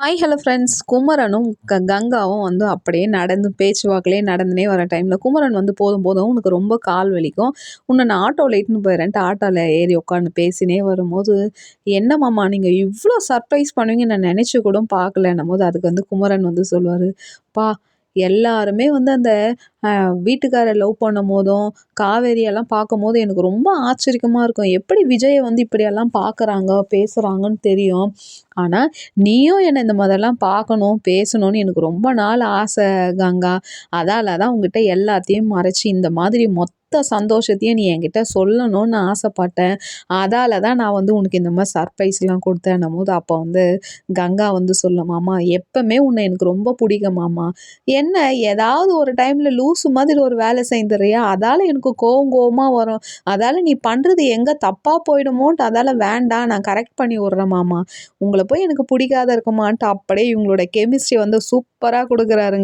Hi hello friends குமரனும் க கங்காவும் வந்து அப்படியே நடந்து பேச்சுவாக்கிலே நடந்துனே வர டைமில் குமரன் வந்து போதும் போதும் உனக்கு ரொம்ப கால் வலிக்கும். உன்னை நான் ஆட்டோவில் இட்டுன்னு போயிடறேன்ட்டு ஆட்டோவில் ஏறி உட்காந்து பேசினே வரும்போது என்ன மாமா நீங்கள் இவ்வளோ சர்ப்ரைஸ் பண்ணுவீங்க நான் நினச்சி கூட பார்க்கலன்னும் போது அதுக்கு வந்து குமரன் வந்து சொல்லுவார் பா எல்லாருமே வந்து அந்த வீட்டுக்காரரை லவ் பண்ணும் போதும் காவேரியெல்லாம் பார்க்கும் போது எனக்கு ரொம்ப ஆச்சரியமாக இருக்கும். எப்படி விஜயை வந்து இப்படியெல்லாம் பார்க்குறாங்க பேசுகிறாங்கன்னு தெரியும். ஆனால் நீயும் என்னை இந்த மாதிரிலாம் பார்க்கணும் பேசணும்னு எனக்கு ரொம்ப நாள் ஆசை கங்கா. அதால தான் உங்ககிட்ட எல்லாத்தையும் மறைச்சி இந்த மாதிரி மொத்த சந்தோஷத்தையும் நீ என்கிட்ட சொல்லணும்னு ஆசைப்பட்டேன். அதால தான் நான் வந்து உனக்கு இந்த மாதிரி சர்ப்ரைஸ்லாம் கொடுத்தேன் போது அப்போ வந்து கங்கா வந்து சொல்ல மாமா எப்பவுமே உன்னை எனக்கு ரொம்ப பிடிக்கும் மாமா. என்ன ஏதாவது ஒரு டைமில் லூ லூசு மாதிரி ஒரு வேலை செய்துறியா அதால் எனக்கு கோவம் கோவமாக வரும். அதால் நீ பண்ணுறது எங்கே தப்பாக போயிடுமோன்ட்டு அதால் வேண்டாம் நான் கரெக்ட் பண்ணி விட்றேன் மாமா. உங்களை போய் எனக்கு பிடிக்காத இருக்குமான்ட்டு அப்படியே இவங்களோட கெமிஸ்ட்ரி வந்து சூப்பராக கொடுக்குறாருங்க.